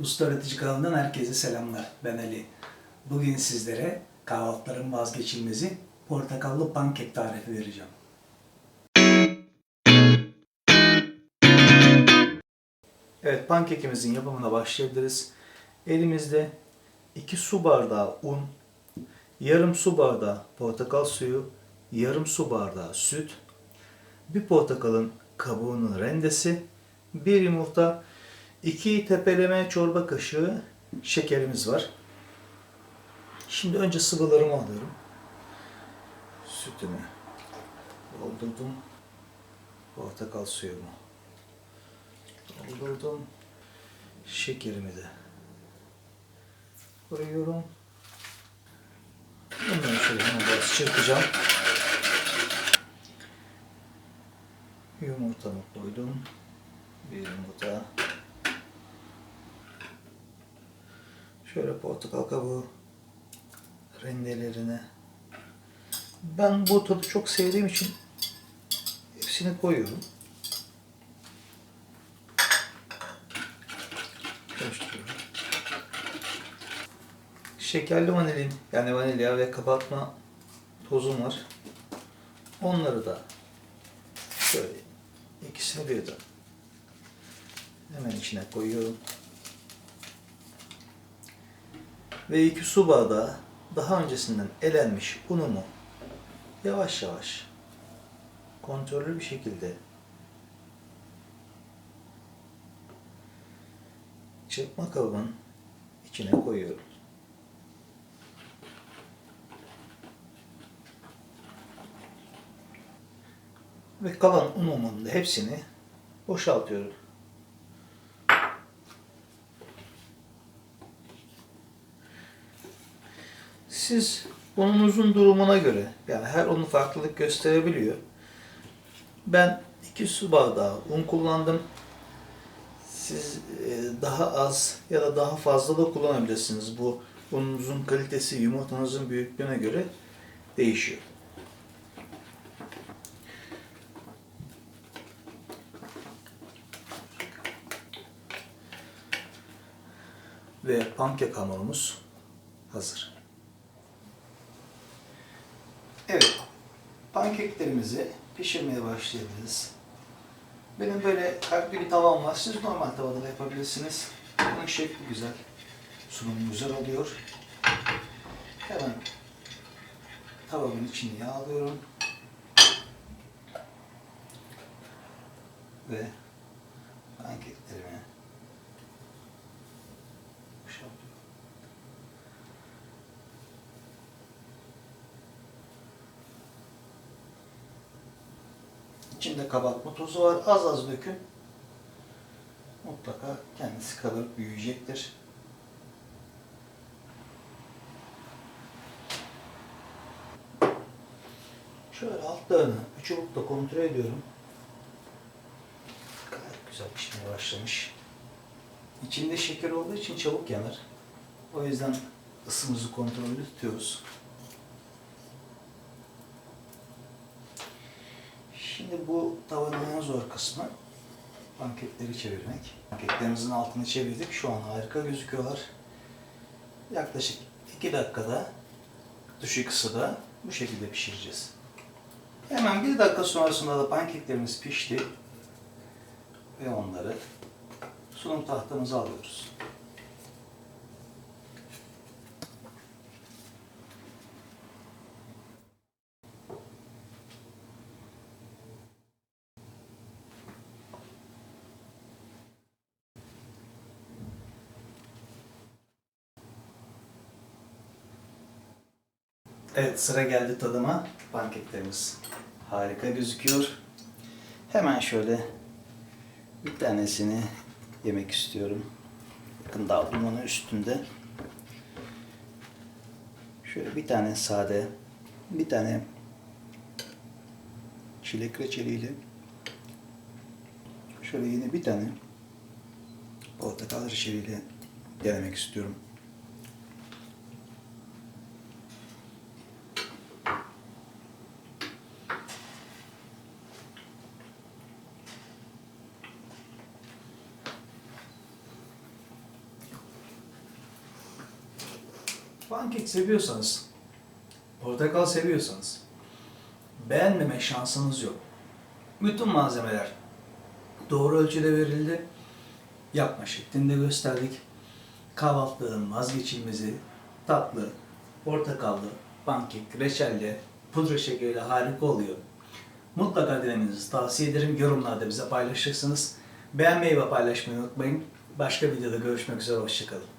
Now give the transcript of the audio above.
Usta Öğretici kanalından herkese selamlar. Ben Ali. Bugün sizlere kahvaltıların vazgeçilmezi portakallı pankek tarifi vereceğim. Evet pankekimizin yapımına başlayabiliriz. Elimizde 2 su bardağı un, yarım su bardağı portakal suyu, yarım su bardağı süt, bir portakalın kabuğunun rendesi, bir yumurta, iki tepeleme çorba kaşığı şekerimiz var. Şimdi önce sıvılarımı alıyorum. Sütümü doldurdum. Portakal suyumu doldurdum. Şekerimi de koyuyorum. Bunları şöyle biraz çırpacağım. Yumurtamı koydum. Bir yumurta. Şöyle portakal kabuğu rendelerine. Ben bu tadı çok sevdiğim için hepsini koyuyorum. Karıştırıyorum. Şekerli vanilin yani vanilya ve kabartma tozum var. Onları da şöyle ikisini birden hemen içine koyuyorum. Ve iki su bardağı daha öncesinden elenmiş unumu yavaş yavaş kontrollü bir şekilde çırpma kabının içine koyuyorum. Ve kalan unumun hepsini boşaltıyorum. Siz ununuzun durumuna göre yani her unu farklılık gösterebiliyor. Ben 2 su bardağı un kullandım. Siz e, daha az ya da daha fazla da kullanabilirsiniz. Bu ununuzun kalitesi yumurtanızın büyüklüğüne göre değişiyor. Ve pankek hamurumuz hazır. Evet, pankeklerimizi pişirmeye başlayabiliriz. Benim böyle kalpli bir tavam var. Siz normal tavada da yapabilirsiniz. Bunun şekli güzel. Sunumu güzel oluyor. Hemen tavamın içini yağlıyorum. Ve pankeklerimi boşaltıyorum. İçinde kabartma tozu var. Az az dökün. Mutlaka kendisi kabarıp büyüyecektir. Şöyle altlarını bir çubukla kontrol ediyorum. Gayet güzel pişmeye başlamış. İçinde şeker olduğu için çabuk yanar. O yüzden ısımızı kontrollü tutuyoruz. Şimdi bu tavanın en zor kısmı pankekleri çevirmek. Pankeklerimizin altını çevirdik. Şu an harika gözüküyorlar. Yaklaşık 2 dakikada düşük ısıda bu şekilde pişireceğiz. Hemen bir dakika sonrasında da pankeklerimiz pişti. Ve onları sunum tahtamıza alıyoruz. Evet sıra geldi tadıma. Pankeklerimiz harika gözüküyor. Hemen şöyle bir tanesini yemek istiyorum. Bakın daha dumanı üstünde. Şöyle bir tane sade, bir tane çilek reçeliyle şöyle yine bir tane portakal reçeliyle denemek istiyorum. Pankek seviyorsanız, portakal seviyorsanız beğenmeme şansınız yok. Bütün malzemeler doğru ölçüde verildi. Yapma şeklinde gösterdik. Kahvaltılığın vazgeçilmezi tatlı, portakallı, pankek, reçelle, pudra şekeriyle harika oluyor. Mutlaka denemenizi tavsiye ederim. Yorumlarda bize paylaşırsınız. Beğenmeyi ve paylaşmayı unutmayın. Başka videoda görüşmek üzere. Hoşçakalın.